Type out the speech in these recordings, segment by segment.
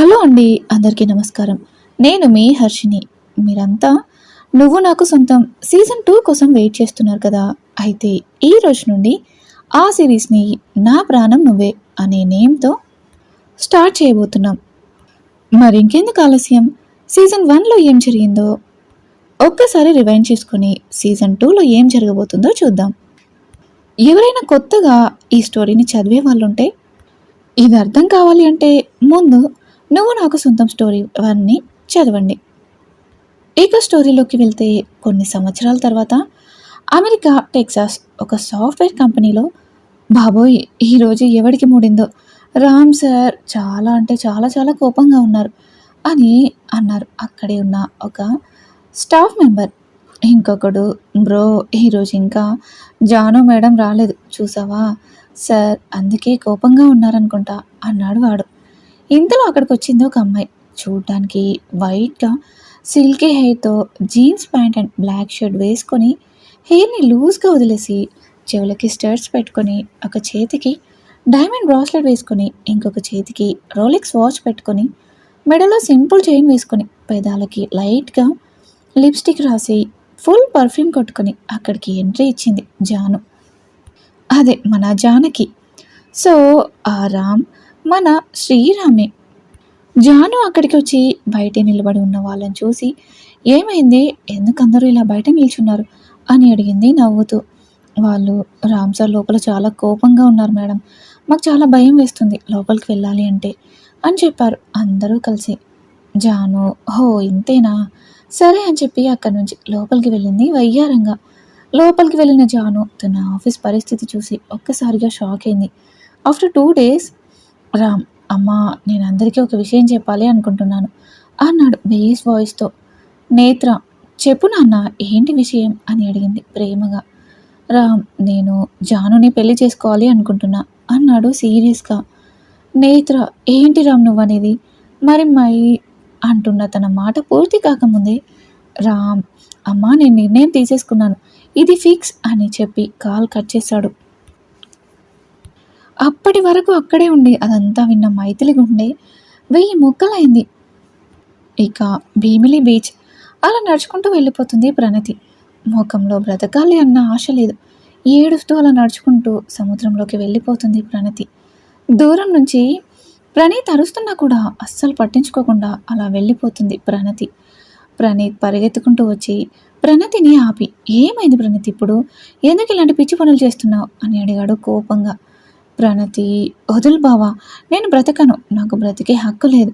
Hello అండి అందరికీ నమస్కారం. నేను మీ హర్షిని మీరంతా నువ్వు నాకు సొంతం సీజన్ టూ కోసం వెయిట్ చేస్తున్నారు కదా. అయితే ఈ రోజు నుండి ఆ సిరీస్ని నా ప్రాణం నువ్వే అనే నేమ్తో స్టార్ట్ చేయబోతున్నాం. మరి ఇంకెందుకు ఆలస్యం? సీజన్ వన్లో ఏం జరిగిందో ఒక్కసారి రివైండ్ చేసుకుని సీజన్ టూలో ఏం జరగబోతుందో చూద్దాం. ఎవరైనా కొత్తగా ఈ స్టోరీని చదివే వాళ్ళు ఉంటే ఇది అర్థం కావాలి అంటే ముందు నువ్వు నాకు సొంతం స్టోరీ అవన్నీ చదవండి. ఇక స్టోరీలోకి వెళ్తే కొన్ని సంవత్సరాల తర్వాత అమెరికా టెక్సాస్ ఒక సాఫ్ట్వేర్ కంపెనీలో బాబోయ్ ఈరోజు ఎవడికి మూడిందో? రామ్ సార్ చాలా అంటే చాలా చాలా కోపంగా ఉన్నారు అని అన్నారు. అక్కడే ఉన్న ఒక స్టాఫ్ మెంబర్. ఇంకొకడు బ్రో ఈరోజు ఇంకా జాను మేడం రాలేదు చూసావా? సార్ అందుకే కోపంగా ఉన్నారనుకుంటా అన్నాడు వాడు. ఇంతలో అక్కడికి వచ్చింది ఒక అమ్మాయి. చూడడానికి వైట్గా silky హెయిర్తో jeans pant and black shirt వేసుకొని హెయిర్ని లూజ్గా వదిలేసి చెవులకి స్టర్స్ పెట్టుకొని ఒక చేతికి డైమండ్ బ్రాస్లెట్ వేసుకొని ఇంకొక చేతికి రోలెక్స్ వాచ్ పెట్టుకొని మెడలో సింపుల్ చైన్ వేసుకొని పెదాలకి లైట్గా లిప్స్టిక్ రాసి ఫుల్ పర్ఫ్యూమ్ కొట్టుకొని అక్కడికి ఎంట్రీ ఇచ్చింది జాను. అదే మన జానకి. సో ఆ రామ్ మన శ్రీరామే. జాను అక్కడికి వచ్చి బయట నిలబడి ఉన్న వాళ్ళని చూసి ఏమైంది? ఎందుకందరూ ఇలా బయట నిల్చున్నారు? అని అడిగింది నవ్వుతూ. వాళ్ళు రామ్ సార్ లోపల చాలా కోపంగా ఉన్నారు మేడం. మాకు చాలా భయం వేస్తుంది. లోపలికి వెళ్ళాలి అంటే అని చెప్పారు అందరూ కలిసి. జాను హో ఇంతేనా? సరే అని చెప్పి అక్కడి నుంచి లోపలికి వెళ్ళింది వయ్యారంగా. లోపలికి వెళ్ళిన జాను తన ఆఫీస్ పరిస్థితి చూసి ఒక్కసారిగా షాక్ అయింది. ఆఫ్టర్ టూ డేస్ రామ్ అమ్మా నేను అందరికీ ఒక విషయం చెప్పాలి అనుకుంటున్నాను అన్నాడు బేస్ వాయిస్తో. నేత్ర చెప్పు నాన్న ఏంటి విషయం? అని అడిగింది ప్రేమగా. రామ్ నేను జానుని పెళ్ళి చేసుకోవాలి అనుకుంటున్నా అన్నాడు సీరియస్గా. నేత్ర ఏంటి రామ్ నువ్వనేది? మరి మై అంటున్న తన మాట పూర్తి కాకముందే రామ్ అమ్మా నేను నిర్ణయం తీసేసుకున్నాను ఇది ఫిక్స్ అని చెప్పి కాల్ కట్ చేశాడు. అప్పటి వరకు అక్కడే ఉండి అదంతా విన్న మైథిలి గుండె వెయ్యి మొక్కలైంది. ఇక భీమిలి బీచ్. అలా నడుచుకుంటూ వెళ్ళిపోతుంది ప్రణతి. ముఖంలో బ్రతకాలి అన్న ఆశ లేదు. ఏడుస్తూ అలా నడుచుకుంటూ సముద్రంలోకి వెళ్ళిపోతుంది ప్రణతి. దూరం నుంచి ప్రణీత్ అరుస్తున్నా కూడా అస్సలు పట్టించుకోకుండా అలా వెళ్ళిపోతుంది ప్రణతి. ప్రణీత్ పరిగెత్తుకుంటూ వచ్చి ప్రణతిని ఆపి ఏమైంది ప్రణతి ఇప్పుడు? ఎందుకు ఇలాంటి పిచ్చి పనులు చేస్తున్నావు? అని అడిగాడు కోపంగా. ప్రణతి వదులు బావా నేను బ్రతకను. నాకు బ్రతికే హక్కు లేదు.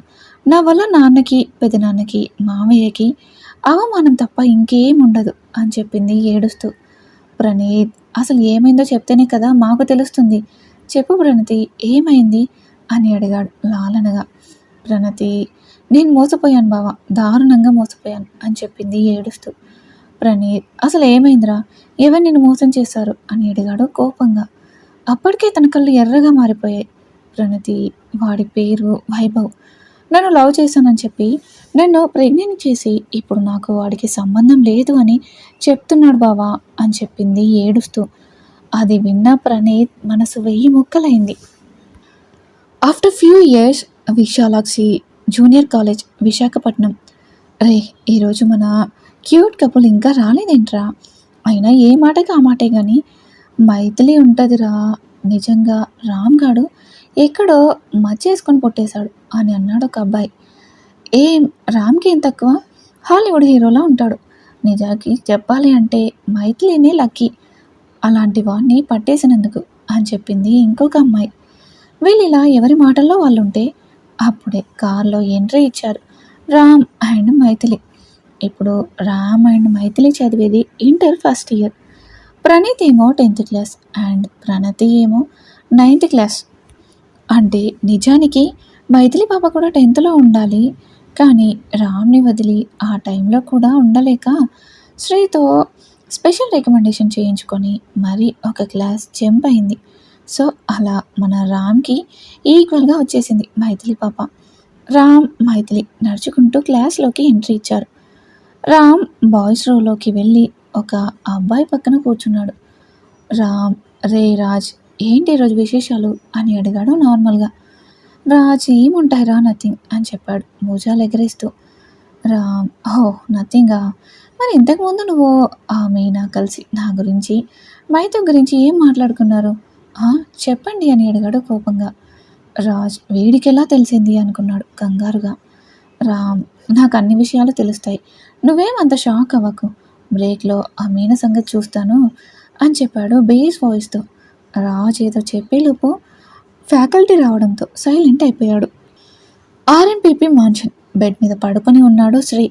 నా వల్ల నాన్నకి పెదనాన్నకి మామయ్యకి అవమానం తప్ప ఇంకేం ఉండదు అని చెప్పింది ఏడుస్తూ. ప్రణీత్ అసలు ఏమైందో చెప్తేనే కదా మాకు తెలుస్తుంది. చెప్పు ప్రణతి ఏమైంది? అని అడిగాడు లాలనగా. ప్రణతి నేను మోసపోయాను బావ దారుణంగా మోసపోయాను అని చెప్పింది ఏడుస్తూ. ప్రణీత్ అసలు ఏమైందిరా? ఎవరు నిన్ను మోసం చేశారు? అని అడిగాడు కోపంగా. అప్పటికే తన కళ్ళు ఎర్రగా మారిపోయాయి. ప్రణతి వాడి పేరు వైభవ్. నన్ను లవ్ చేశానని చెప్పి నన్ను ప్రెగ్నెంట్ చేసి ఇప్పుడు నాకు వాడికి సంబంధం లేదు అని చెప్తున్నాడు బావా అని చెప్పింది ఏడుస్తూ. అది విన్న ప్రణీత్ మనసు వెయ్యి ముక్కలైంది. After few years Visalakshi junior college Visakhapatnam. రే ఈరోజు మన క్యూట్ కపుల్ ఇంకా రాలేదేంట్రా? అయినా ఏ మాటకి ఆ మాటే కానీ మైథిలి ఉంటుందిరా. నిజంగా రామ్ గాడు ఎక్కడో మచ్చేసుకొని పొట్టేశాడు అని అన్నాడు ఒక అబ్బాయి. ఏం రామ్కి ఏం తక్కువ? హాలీవుడ్ హీరోలా ఉంటాడు. నిజానికి చెప్పాలి అంటే మైథిలినే లక్కీ. అలాంటి వాడిని పట్టేసినందుకు అని చెప్పింది ఇంకొక అమ్మాయి. వీళ్ళు ఇలా ఎవరి మాటల్లో వాళ్ళు ఉంటే అప్పుడే కార్లో ఎంట్రీ ఇచ్చారు రామ్ అండ్ మైథిలి. ఇప్పుడు రామ్ అండ్ మైథిలి చదివేది ఇంటర్ ఫస్ట్ ఇయర్. ప్రణీత్ ఏమో టెన్త్ క్లాస్ అండ్ ప్రణతి ఏమో నైన్త్ క్లాస్. అంటే నిజానికి మైథిలి పాప కూడా టెన్త్లో ఉండాలి కానీ రామ్ని వదిలి ఆ టైంలో కూడా ఉండలేక శ్రీతో స్పెషల్ రికమెండేషన్ చేయించుకొని మరి ఒక క్లాస్ జంప్ అయింది. సో అలా మన రామ్కి ఈక్వల్గా వచ్చేసింది మైథిలి పాప. రామ్ మైథిలి నడుచుకుంటూ క్లాస్లోకి ఎంట్రీ ఇచ్చారు. రామ్ బాయ్స్ రోలోకి వెళ్ళి ఒక అబ్బాయి పక్కన కూర్చున్నాడు. రామ్ రే రాజ్ ఏంటి ఈరోజు విశేషాలు? అని అడిగాడు నార్మల్గా. రాజ్ ఏముంటాయిరా నథింగ్? అని చెప్పాడు భుజాలు ఎగరేస్తూ. రామ్ ఓ నథింగా? మరి ఇంతకుముందు నువ్వు ఆ మీనా కలిసి నా గురించి మైతో గురించి ఏం మాట్లాడుకున్నారు? చెప్పండి అని అడిగాడు కోపంగా. రాజ్ వీడికి ఎలా తెలిసింది? అనుకున్నాడు కంగారుగా. రామ్ నాకు అన్ని విషయాలు తెలుస్తాయి. నువ్వేం అంత షాక్ అవ్వకు. బ్రేక్లో ఆ మీన సంగతి చూస్తాను అని చెప్పాడు బేస్ వాయిస్తో. రాజ్ ఏదో చెప్పేలోపు ఫ్యాకల్టీ రావడంతో సైలెంట్ అయిపోయాడు. ఆర్ఎన్పిపి మాన్షన్ బెడ్ మీద పడుకొని ఉన్నాడు శ్రీ.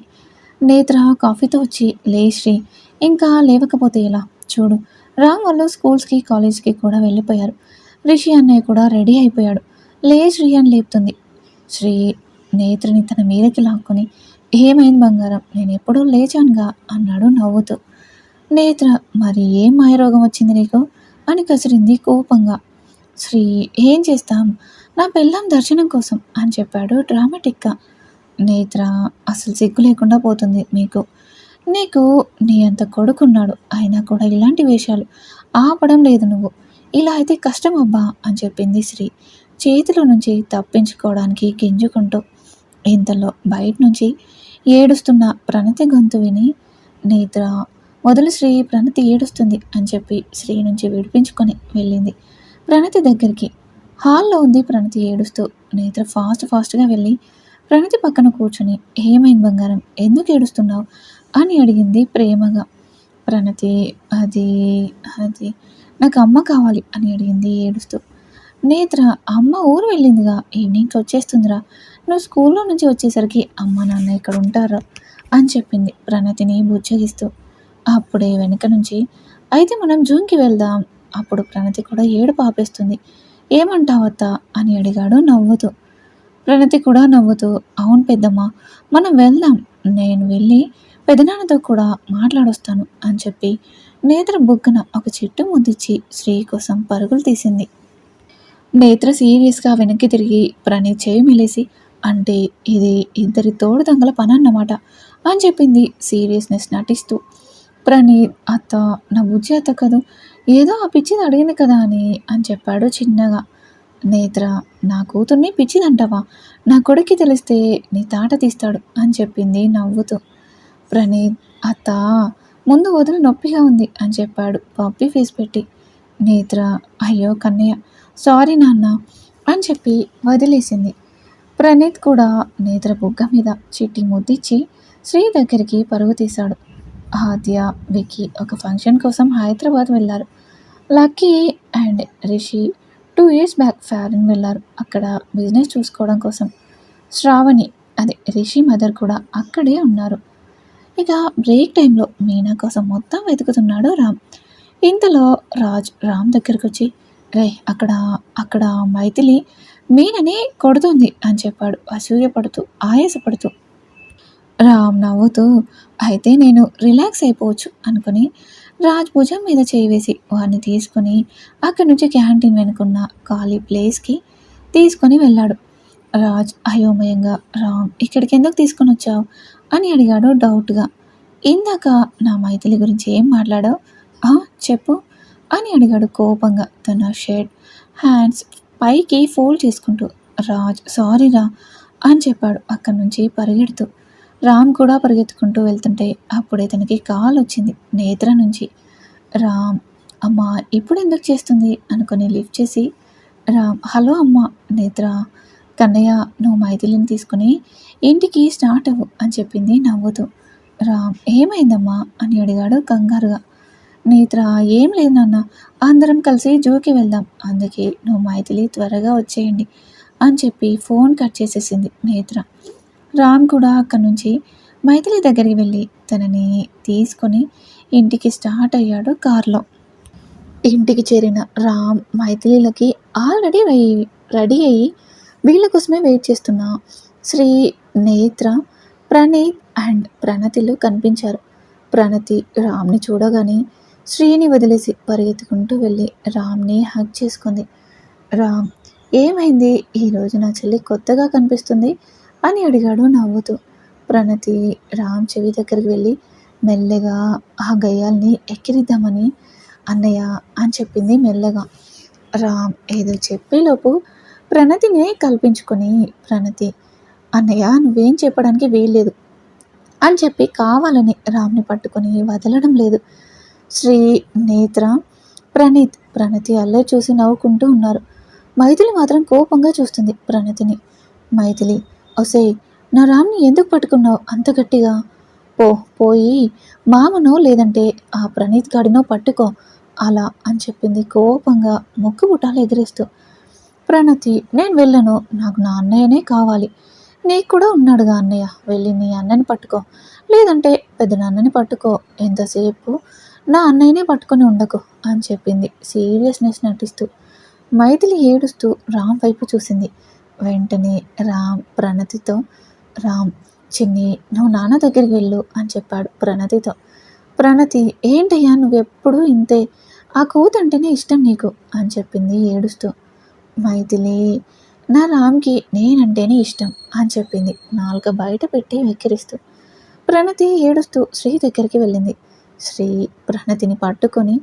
నేత్ర కాఫీతో వచ్చి లే శ్రీ ఇంకా లేవకపోతే ఎలా? చూడు రామ్ వాళ్ళు స్కూల్స్కి కాలేజ్కి కూడా వెళ్ళిపోయారు. రిషి అన్నయ్య కూడా రెడీ అయిపోయాడు. లే శ్రీ అని లేపుతుంది. శ్రీ నేత్రని తన మీదకి లాక్కొని ఏమైంది బంగారం? నేను ఎప్పుడూ లేచానుగా అన్నాడు నవ్వుతూ. నేత్ర మరి ఏం మాయరోగం వచ్చింది నీకు? అని కసిరింది కోపంగా. శ్రీ ఏం చేస్తాం? నా పెళ్ళాం దర్శనం కోసం అని చెప్పాడు డ్రామాటిక్గా. నేత్ర అసలు సిగ్గు లేకుండా పోతుంది మీకు. నీకు నీ అంత కొడుకున్నాడు అయినా కూడా ఇలాంటి వేషాలు ఆపడం లేదు నువ్వు. ఇలా అయితే కష్టం అబ్బా అని చెప్పింది శ్రీ. చేతిలో నుంచి తప్పించుకోవడానికి గింజుకుంటూ. ఇంతలో బయట నుంచి ఏడుస్తున్న ప్రణతి గొంతు విని నేత్ర మొదలు శ్రీ ప్రణతి ఏడుస్తుంది అని చెప్పి శ్రీ నుంచి విడిపించుకొని వెళ్ళింది. ప్రణతి దగ్గరికి. హాల్లో ఉంది ప్రణతి ఏడుస్తూ. నేత్ర ఫాస్ట్ ఫాస్ట్గా వెళ్ళి ప్రణతి పక్కన కూర్చొని ఏమైంది బంగారం? ఎందుకు ఏడుస్తున్నావు? అని అడిగింది ప్రేమగా. ప్రణతి అది అది నాకు అమ్మ కావాలి అని అడిగింది ఏడుస్తూ. నేత్ర అమ్మ ఊరు వెళ్ళిందిగా. ఈవినింగ్కి వచ్చేస్తుందిరా. నువ్వు స్కూల్లో నుంచి వచ్చేసరికి అమ్మ నాన్న ఇక్కడ ఉంటారు అని చెప్పింది ప్రణతిని బుజ్జగిస్తూ. అప్పుడే వెనక నుంచి అయితే మనం జూన్కి వెళ్దాం. అప్పుడు ప్రణతి కూడా ఏడు పాపేస్తుంది ఏమంటావత్త? అని అడిగాడు నవ్వుతూ. ప్రణతి కూడా నవ్వుతూ అవును పెద్దమ్మ మనం వెళ్దాం. నేను వెళ్ళి పెదనాన్నతో కూడా మాట్లాడొస్తాను అని చెప్పి నేత్ర బుగ్గన ఒక చెట్టు ముద్దిచ్చి శ్రీ కోసం పరుగులు తీసింది. నేత్ర సీరియస్గా వెనక్కి తిరిగి ప్రణీత్ చేయి మెలేసి అంటే ఇది ఇద్దరి తోడు దంగల పని అన్నమాట అని చెప్పింది సీరియస్నెస్ నటిస్తూ. ప్రణీత్ అత్త నా బుజ్జి అత్త కదూ ఏదో ఆ పిచ్చిది అడిగింది కదా అని అని చెప్పాడు చిన్నగా. నేత్ర నా కూతుర్ని పిచ్చిదంటావా? నా కొడుక్కి తెలిస్తే నీ తాట తీస్తాడు అని చెప్పింది నవ్వుతూ. ప్రణీత్ అత్త ముందు వదిలి నొప్పిగా ఉంది అని చెప్పాడు పప్పి ఫేస్ పెట్టి. నేత్ర అయ్యో కన్నయ్య సారీ నాన్న అని చెప్పి వదిలేసింది. ప్రణీత్ కూడా నేత్ర బుగ్గ మీద చిట్టి ముద్దిచ్చి శ్రీ దగ్గరికి పరుగు తీశాడు. ఆద్య విక్కీ ఒక ఫంక్షన్ కోసం హైదరాబాద్ వెళ్ళారు. Lucky and Rishi two years back foreign వెళ్ళారు అక్కడ బిజినెస్ చూసుకోవడం కోసం. శ్రావణి అదే రిషి మదర్ కూడా అక్కడే ఉన్నారు. ఇక బ్రేక్ టైంలో మీనా కోసం మొత్తం వెతుకుతున్నాడు రామ్. ఇంతలో రాజ్ రామ్ దగ్గరకు వచ్చి రే అక్కడ అక్కడ మైథిలి మీనని కొడుతుంది అని చెప్పాడు. అసూయపడుతూ ఆయాసపడుతూ. రామ్ నవ్వుతూ అయితే నేను రిలాక్స్ అయిపోవచ్చు అనుకుని రాజ్ భుజం మీద చేయివేసి వాడిని తీసుకుని అక్కడి నుంచి క్యాంటీన్ వెనుకున్న ఖాళీ ప్లేస్కి తీసుకొని వెళ్ళాడు. రాజ్ అయోమయంగా రామ్ ఇక్కడికి ఎందుకు తీసుకొని వచ్చావు? అని అడిగాడు డౌట్గా. ఇందాక నా మైథిలి గురించి ఏం మాట్లాడావు? "ఆ, చెప్పు. అని అడిగాడు కోపంగా. తన షర్ట్ హ్యాండ్స్ పైకి ఫోల్డ్ చేసుకుంటూ రాజ్ సారీ రా అని చెప్పాడు అక్కడి నుంచి పరిగెడుతూ. రామ్ కూడా పరిగెత్తుకుంటూ వెళ్తుంటే అప్పుడే తనకి కాల్ వచ్చింది నేత్ర నుంచి. రామ్ అమ్మ ఇప్పుడు ఎందుకు చేస్తుంది? అనుకుని లిఫ్ట్ చేసి రామ్ హలో అమ్మ నేత్ర కన్నయ్య నువ్వు మైథిలిని తీసుకుని ఇంటికి స్టార్ట్ అవ్వు అని చెప్పింది నవ్వుతూ. రామ్ ఏమైందమ్మా? అని అడిగాడు కంగారుగా. నేత్ర ఏం లేదు నాన్న. అందరం కలిసి జూకి వెళ్దాం. అందుకే నువ్వు మైథిలి త్వరగా వచ్చేయండి అని చెప్పి ఫోన్ కట్ చేసేసింది నేత్ర. రామ్ కూడా అక్కడి నుంచి మైథిలి దగ్గరికి వెళ్ళి తనని తీసుకొని ఇంటికి స్టార్ట్ అయ్యాడు కారులో. ఇంటికి చేరిన రామ్ మైథిలీలకి ఆల్రెడీ రెడీ రెడీ అయ్యి వీళ్ళ కోసమే వెయిట్ చేస్తున్న శ్రీ నేత్ర ప్రణీత్ అండ్ ప్రణతిలు కనిపించారు. ప్రణతి రామ్ని చూడగానే శ్రీని వదిలేసి పరిగెత్తుకుంటూ వెళ్ళి రామ్ని హగ్ చేసుకుంది. రామ్ ఏమైంది? ఈరోజు నా చెల్లి కొత్తగా కనిపిస్తుంది అని అడిగాడు నవ్వుతూ. ప్రణతి రామ్ చెవి దగ్గరికి వెళ్ళి మెల్లగా ఆ గయ్యాల్ని ఎక్కిరిద్దామని అన్నయ్య అని చెప్పింది మెల్లగా. రామ్ ఏదో చెప్పేలోపు ప్రణతిని కల్పించుకొని ప్రణతి అన్నయ్య నువ్వేం చెప్పడానికి వీల్లేదు అని చెప్పి కావాలని రామ్ని పట్టుకొని వదలడం లేదు. శ్రీ నేత్ర ప్రణీత్ ప్రణతి అల్లే చూసి నవ్వుకుంటూ ఉన్నారు. మైథిలి మాత్రం కోపంగా చూస్తుంది ప్రణతిని. మైథిలి ఒసే నా రామ్ని ఎందుకు పట్టుకున్నావు అంత గట్టిగా? పో పోయి మామనో లేదంటే ఆ ప్రణీత్ గాడినో పట్టుకో అలా అని చెప్పింది కోపంగా ముక్కు బుటాలు ఎగిరేస్తూ. ప్రణతి నేను వెళ్ళను నాకు నా అన్నయ్యనే కావాలి. నీకు కూడా ఉన్నాడుగా అన్నయ్య వెళ్ళి నీ అన్నని పట్టుకో. లేదంటే పెద్ద నాన్నని పట్టుకో. ఎంతసేపు నా అన్నయ్యనే పట్టుకొని ఉండకు అని చెప్పింది. సీరియస్నెస్ నటిస్తూ మైథిలి ఏడుస్తూ రామ్ వైపు చూసింది. వెంటనే రామ్ ప్రణతితో రామ్ చిన్ని నువ్వు నాన్న దగ్గరికి వెళ్ళు అని చెప్పాడు ప్రణతితో. ప్రణతి ఏంటయ్యా నువ్వెప్పుడూ ఇంతే? ఆ కూతంటేనే ఇష్టం నీకు అని చెప్పింది ఏడుస్తూ. మైథిలి నా రామ్కి నేనంటేనే ఇష్టం అని చెప్పింది. నాలుక బయట పెట్టి వెక్కిరిస్తూ. ప్రణతి ఏడుస్తూ శ్రీ దగ్గరికి వెళ్ళింది. శ్రీ ప్రణతిని పట్టుకొని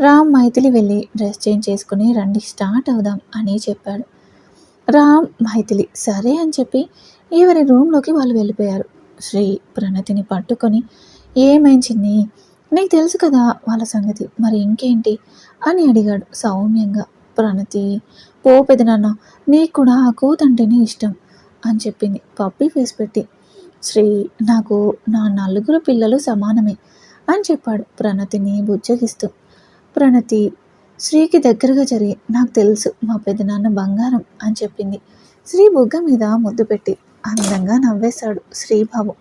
రామ్ మైథిలి వెళ్ళి డ్రెస్ చేంజ్ చేసుకుని రండి స్టార్ట్ అవుదాం అని చెప్పాడు. రామ్ మైథిలి సరే అని చెప్పి ఎవరి రూమ్లోకి వాళ్ళు వెళ్ళిపోయారు. శ్రీ ప్రణతిని పట్టుకొని ఏమైంచింది నీకు తెలుసు కదా వాళ్ళ సంగతి మరి ఇంకేంటి అని అడిగాడు సౌమ్యంగా. ప్రణతి పో పెదనాన్న నీకు కూడా ఆ కూతంటేనే ఇష్టం అని చెప్పింది. పప్పి ఫేస్ పెట్టి శ్రీ నాకు నా నలుగురు పిల్లలు సమానమే అని చెప్పాడు. ప్రణతిని బుజ్జగిస్తూ. ప్రణతి శ్రీకి దగ్గరగా జరిగి నాకు తెలుసు మా పెదనాన్న బంగారం అని చెప్పింది. శ్రీ బుగ్గ మీద ముద్దు పెట్టి అందంగా నవ్వేశాడు శ్రీబాబు.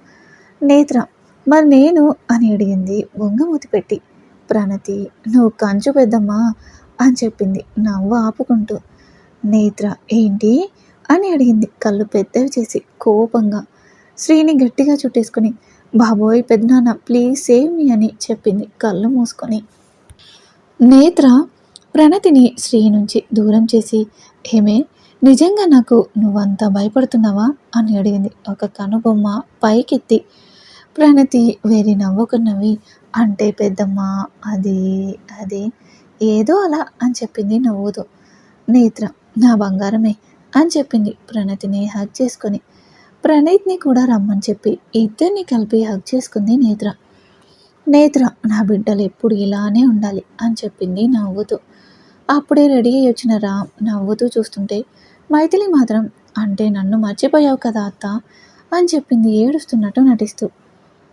నేత్ర మరి నేను అని అడిగింది బొంగమూతి పెట్టి. ప్రణతి నువ్వు కంచు పెద్దమ్మా అని చెప్పింది నవ్వు ఆపుకుంటూ. నేత్ర ఏంటి? అని అడిగింది కళ్ళు పెద్దవి చేసి కోపంగా. శ్రీని గట్టిగా చుట్టేసుకుని బాబోయ్ పెద్దనాన్న ప్లీజ్ సేవ్ మీ అని చెప్పింది కళ్ళు మూసుకొని. నేత్ర ప్రణతిని శ్రీ నుంచి దూరం చేసి ఏమే నిజంగా నాకు నువ్వంతా భయపడుతున్నావా? అని అడిగింది. ఒక కనుబొమ్మ పైకెత్తి ప్రణతి వేరే నవ్వుకున్నవి అంటే పెద్దమ్మ అది అది ఏదో అలా అని చెప్పింది నవ్వుతూ. నేత్ర నా బంగారమే అని చెప్పింది ప్రణతిని హ్యాక్ చేసుకొని. ప్రణీత్ని కూడా రమ్మని చెప్పి ఇద్దరిని కలిపి హగ్ చేసుకుంది నేత్ర. నేత్ర నా బిడ్డలు ఎప్పుడు ఇలానే ఉండాలి అని చెప్పింది నవ్వుతూ. అప్పుడే రెడీ అయ్యి వచ్చిన రామ్ నవ్వుతూ చూస్తుంటే మైథిలి మాత్రం అంటే నన్ను మర్చిపోయావు కదా అత్త? అని చెప్పింది ఏడుస్తున్నట్టు నటిస్తూ.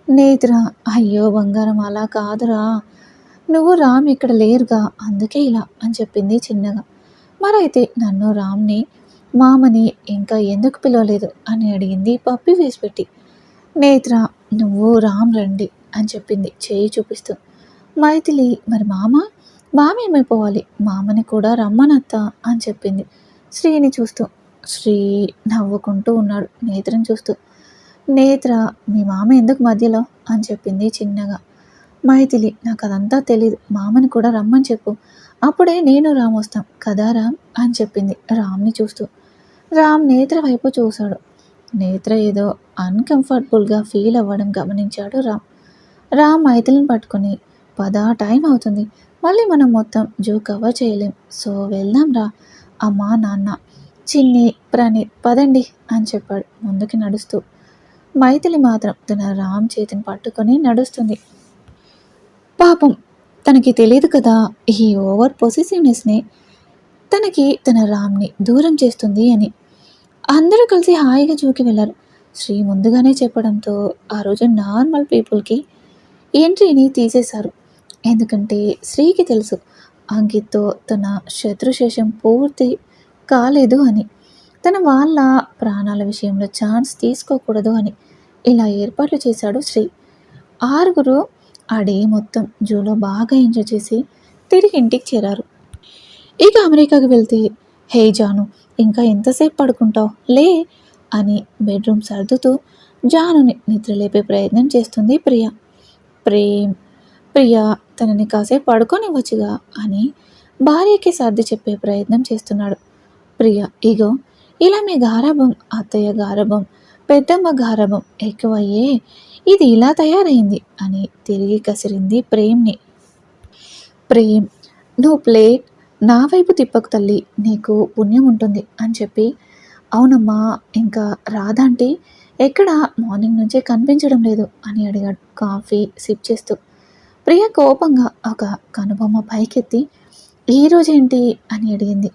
నేత్ర అయ్యో బంగారం అలా కాదురా. నువ్వు రామ్ ఇక్కడ లేరుగా అందుకే ఇలా అని చెప్పింది చిన్నగా. మరైతే నన్ను రామ్ని మామని ఇంకా ఎందుకు పిలవలేదు అని అడిగింది పప్పి వేసి పెట్టి నేత్ర నువ్వు రామ్ రండి అని చెప్పింది చేయి చూపిస్తూ. మైథిలి మరి మామ? మామ ఏమైపోవాలి? మామని కూడా రమ్మనత్త అని చెప్పింది. శ్రీని చూస్తూ. శ్రీ నవ్వుకుంటూ ఉన్నాడు నేత్రని చూస్తూ. నేత్ర మీ మామ ఎందుకు మధ్యలో? అని చెప్పింది చిన్నగా. మైథిలి నాకు అదంతా తెలియదు మామని కూడా రమ్మని చెప్పు. అప్పుడే నేను రామ్ వస్తాం. కదా రామ్? అని చెప్పింది. రామ్ని చూస్తూ. రామ్ నేత్ర వైపు చూశాడు. నేత్ర ఏదో అన్కంఫర్టబుల్గా ఫీల్ అవ్వడం గమనించాడు రామ్. రామ్ మైథిలిని పట్టుకొని పదా టైం అవుతుంది. మళ్ళీ మనం మొత్తం జూ కవర్ చేయలేం. సో వెళ్దాం రా. అమ్మా నాన్న చిన్ని ప్రణీత్ పదండి అని చెప్పాడు. ముందుకి నడుస్తూ. మైథిలి మాత్రం తన రామ్ చేతిని పట్టుకొని నడుస్తుంది. పాపం తనకి తెలియదు కదా ఈ ఓవర్ పొసిసివ్నెస్ని తనకి తన రామ్ని దూరం చేస్తుంది అని. అందరూ కలిసి హాయిగా జూకి వెళ్ళారు శ్రీ ముందుగానే చెప్పడంతో ఆ రోజు నార్మల్ పీపుల్కి ఎంట్రీని తీసేశారు. ఎందుకంటే శ్రీకి తెలుసు అంకిత్తో తన శత్రుశేషం పూర్తి కాలేదు అని. తన వాళ్ళ ప్రాణాల విషయంలో ఛాన్స్ తీసుకోకూడదు అని ఇలా ఏర్పాట్లు చేశాడు శ్రీ. ఆరుగురు ఆ డే మొత్తం జూలో బాగా ఎంజాయ్ చేసి తిరిగి ఇంటికి చేరారు. ఇక అమెరికాకి వెళ్తే హే జాను ఇంకా ఎంతసేపు పడుకుంటావు? లే అని బెడ్రూమ్ సర్దుతూ జానుని నిద్రలేపే ప్రయత్నం చేస్తుంది ప్రియ. ప్రేమ్ ప్రియ తనని కాసేపు పడుకోనివ్వచ్చుగా అని భార్యకి సర్ది చెప్పే ప్రయత్నం చేస్తున్నాడు. ప్రియ ఇగో ఇలా మీ గారాభం అత్తయ్య గారాభం పెద్దమ్మ గారాభం ఎక్కువయ్యే ఇది ఇలా తయారైంది అని తిరిగి కసిరింది ప్రేమ్ని. ప్రేమ్ నువ్వు ప్లేట్ నా వైపు తిప్పకు తల్లి నీకు పుణ్యం ఉంటుంది అని చెప్పి అవునమ్మా ఇంకా రాదంటే ఎక్కడ? మార్నింగ్ నుంచే కనిపించడం లేదు అని అడిగాడు కాఫీ సిప్ చేస్తూ. ప్రియ కోపంగా ఒక కనుబొమ్మ పైకెత్తి ఈ రోజేంటి అని అడిగింది.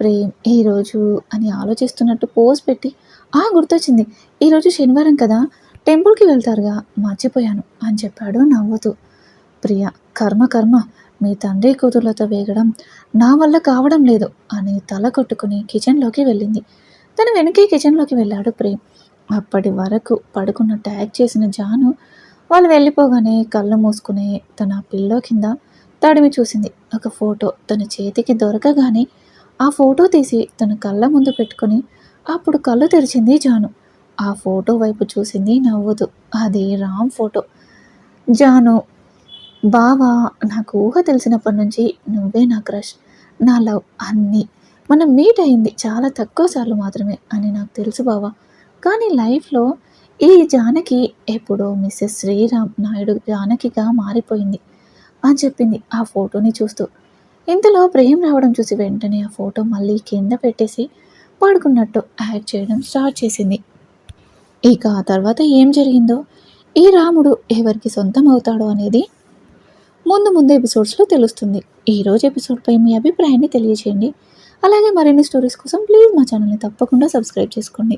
ప్రేమ్ ఈరోజు అని ఆలోచిస్తున్నట్టు పోజ్ పెట్టి ఆ గుర్తొచ్చింది. ఈరోజు శనివారం కదా టెంపుల్కి వెళ్తారుగా మర్చిపోయాను అని చెప్పాడు నవ్వుతూ. ప్రియ కర్మ కర్మ మీ తండ్రి కూతుర్లతో వేగడం నా వల్ల కావడం లేదు అని తల కొట్టుకుని కిచెన్లోకి వెళ్ళింది. తన వెనకే కిచెన్లోకి వెళ్ళాడు ప్రేమ్. అప్పటి వరకు పడుకున్న ట్యాగ్ చేసిన జాను వాళ్ళు వెళ్ళిపోగానే కళ్ళు మూసుకుని తన పిల్లో కింద తడిమి చూసింది. ఒక ఫోటో తన చేతికి దొరకగానే ఆ ఫోటో తీసి తన కళ్ళ ముందు పెట్టుకుని అప్పుడు కళ్ళు తెరిచింది జాను. ఆ ఫోటో వైపు చూసింది నవ్వుతూ అది రామ్ ఫోటో. జాను బావా నాకు ఊహ తెలిసినప్పటి నుంచి నువ్వే నా క్రష్ నా లవ్ అన్నీ. మనం మీట్ అయింది చాలా తక్కువ సార్లు మాత్రమే అని నాకు తెలుసు బావా. కానీ లైఫ్లో ఈ జానకి ఎప్పుడో మిస్సెస్ శ్రీరామ్ నాయుడు జానకిగా మారిపోయింది అని చెప్పింది ఆ ఫోటోని చూస్తూ. ఇంతలో ప్రేమ్ రావడం చూసి వెంటనే ఆ ఫోటో మళ్ళీ కింద పెట్టేసి పడుకున్నట్టు యాడ్ చేయడం స్టార్ట్ చేసింది. ఇక ఆ తర్వాత ఏం జరిగిందో? ఈ రాముడు ఎవరికి సొంతం అవుతాడో అనేది ముందు ముందు ఎపిసోడ్స్లో తెలుస్తుంది. ఈరోజు ఎపిసోడ్పై మీ అభిప్రాయాన్ని తెలియజేయండి అలాగే మరిన్ని స్టోరీస్ కోసం ప్లీజ్ మా ఛానల్ని తప్పకుండా సబ్స్క్రైబ్ చేసుకోండి.